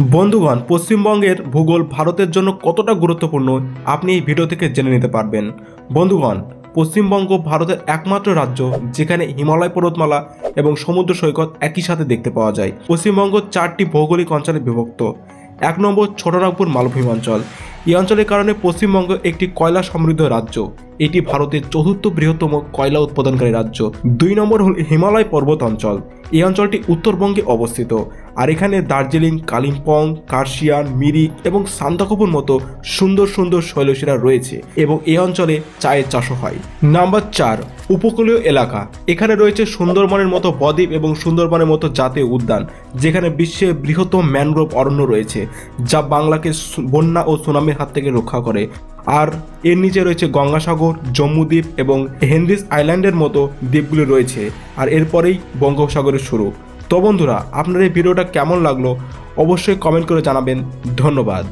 বন্ধুগণ, পশ্চিমবঙ্গের ভূগোল ভারতের জন্য কতটা গুরুত্বপূর্ণ, আপনি এই ভিডিও থেকে জেনে নিতে পারবেন। বন্ধুগণ, পশ্চিমবঙ্গ ভারতের একমাত্র রাজ্য যেখানে হিমালয় পর্বতমালা এবং সমুদ্র সৈকত একই সাথে দেখতে পাওয়া যায়। পশ্চিমবঙ্গ চারটি ভৌগোলিক অঞ্চলে বিভক্ত। এক নম্বর ছোটনাগপুর মালভূমি অঞ্চল। এই অঞ্চলের কারণে পশ্চিমবঙ্গ একটি কয়লা সমৃদ্ধ রাজ্য। এটি ভারতের চতুর্থ বৃহত্তম কয়লা উৎপাদনকারী রাজ্য। দুই নম্বর হল হিমালয় পর্বত অঞ্চল এই অঞ্চলটি উত্তরবঙ্গে অবস্থিত। আর এখানে দার্জিলিং, কালিম্পং, কার্শিয়ান, মিরিক এবং সান্তাকপুর মতো সুন্দর সুন্দর শৈলশিরা রয়েছে এবং এই অঞ্চলে চায়ের চাষও হয়। নাম্বার চার, উপকূলীয় এলাকা। এখানে রয়েছে সুন্দরবনের মতো বদ্বীপ এবং সুন্দরবনের মতো জাতীয় উদ্যান, যেখানে বিশ্বের বৃহত্তম ম্যানগ্রোভ অরণ্য রয়েছে, যা বাংলাকে বন্যা ও সুনামির হাত থেকে রক্ষা করে। আর এর নিচে রয়েছে গঙ্গাসাগর, জম্মুদ্বীপ এবং হেনরিস আইল্যান্ডের মতো দ্বীপগুলি রয়েছে। আর এরপরেই বঙ্গোপসাগরের শুরু। তো বন্ধুরা, আপনার এই ভিডিওটা কেমন লাগল? অবশ্যই কমেন্ট করে জানাবেন। ধন্যবাদ।